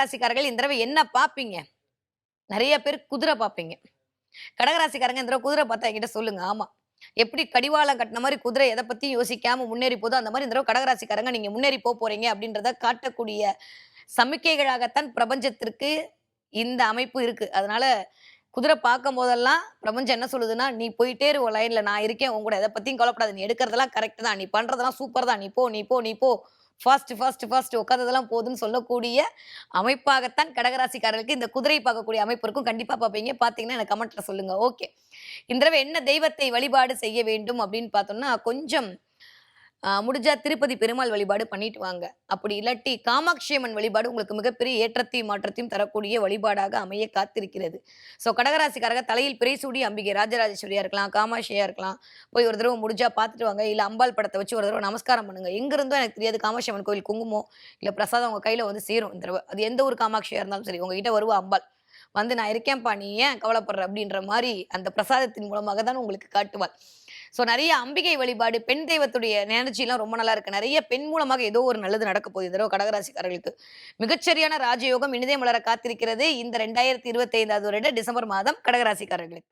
கடகராசிக்காரர்கள் இந்த தடவை என்ன பார்ப்பீங்க நிறைய பேர் குதிரை பார்ப்பீங்க கடகராசிக்காரங்க இந்த தடவை குதிரை பார்த்தா என்கிட்ட சொல்லுங்க. ஆமா. எப்படி கடிவாளம் கட்டின மாதிரி குதிரை எதை பத்தியும் யோசிக்காம முன்னேறி போதோ அந்த மாதிரி இந்த தடவை கடகராசிக்காரங்க நீங்க முன்னேறி போக போறீங்க அப்படின்றத காட்டக்கூடிய சமிக்கைகளாகத்தான் பிரபஞ்சத்திற்கு இந்த அமைப்பு இருக்கு. அதனால குதிரை பார்க்கும் போதெல்லாம் பிரபஞ்சம் என்ன சொல்லுதுன்னா நீ போயிட்டே இரு லைன்ல நான் இருக்கேன். உங்க கூட எதை பத்தியும் கவலைப்படாது. நீ எடுக்கிறதெல்லாம் கரெக்ட் தான். நீ பண்றதெல்லாம் சூப்பர் தான். நீ போ நீ போ நீ போ. ஃபர்ஸ்ட் ஃபர்ஸ்ட் ஃபர்ஸ்ட் உட்காந்ததெல்லாம் போதும்னு சொல்லக்கூடிய அமைப்பாகத்தான் கடகராசிக்காரர்களுக்கு இந்த குதிரை பார்க்கக்கூடிய அமைப்பு இருக்கும். கண்டிப்பா பார்ப்பீங்க. பார்த்தீங்கன்னா எனக்கு கமெண்ட்ல சொல்லுங்க. ஓகே இந்த தடவை என்ன தெய்வத்தை வழிபாடு செய்ய வேண்டும் அப்படின்னு பார்த்தோம்னா கொஞ்சம் முடிஞ்சா திருப்பதி பெருமாள் வழிபாடு பண்ணிட்டு வாங்க. அப்படி இல்லாட்டி காமாட்சி அம்மன் வழிபாடு உங்களுக்கு மிகப்பெரிய ஏற்றத்தையும் மாற்றத்தையும் தரக்கூடிய வழிபாடாக அமைய காத்திருக்கிறது. ஸோ கடகராசிக்காரங்க தலையில் பிரைசூடி அம்பிகை ராஜராஜேஸ்வரியா இருக்கலாம் காமாட்சியா இருக்கலாம். போய் ஒரு தடவை முடிஞ்சா பார்த்துட்டு வாங்க. இல்லை அம்பாள் படத்தை வச்சு ஒரு தடவை நமஸ்காரம் பண்ணுங்க. எங்கிருந்தோ எனக்கு தெரியாது காமாட்சி அம்மன் கோயில் குங்குமம் இல்லை பிரசாதம் உங்க கையில வந்து சேரும் இந்த தடவை. அது எந்த ஒரு காமாட்சியா இருந்தாலும் சரி உங்ககிட்ட வருவா அம்பாள். வந்து நான் இருக்கேன்ப்பா நீ ஏன் கவலைப்படுற அப்படின்ற மாதிரி அந்த பிரசாதத்தின் மூலமாக தான் உங்களுக்கு காட்டுவாள். ஸோ நிறைய அம்பிகை வழிபாடு பெண் தெய்வத்துடைய எனர்ஜிலாம் ரொம்ப நல்லா இருக்கு. நிறைய பெண் மூலமாக ஏதோ ஒரு நல்லது நடக்க போகுது. இந்த தடவை கடகராசிக்காரர்களுக்கு. மிகச்சரியான ராஜயோகம் இனிதே மலர காத்திருக்கிறது. இந்த ரெண்டாயிரத்தி இருபத்தி ஐந்தாவது வருட டிசம்பர் மாதம் கடகராசிக்காரர்களுக்கு.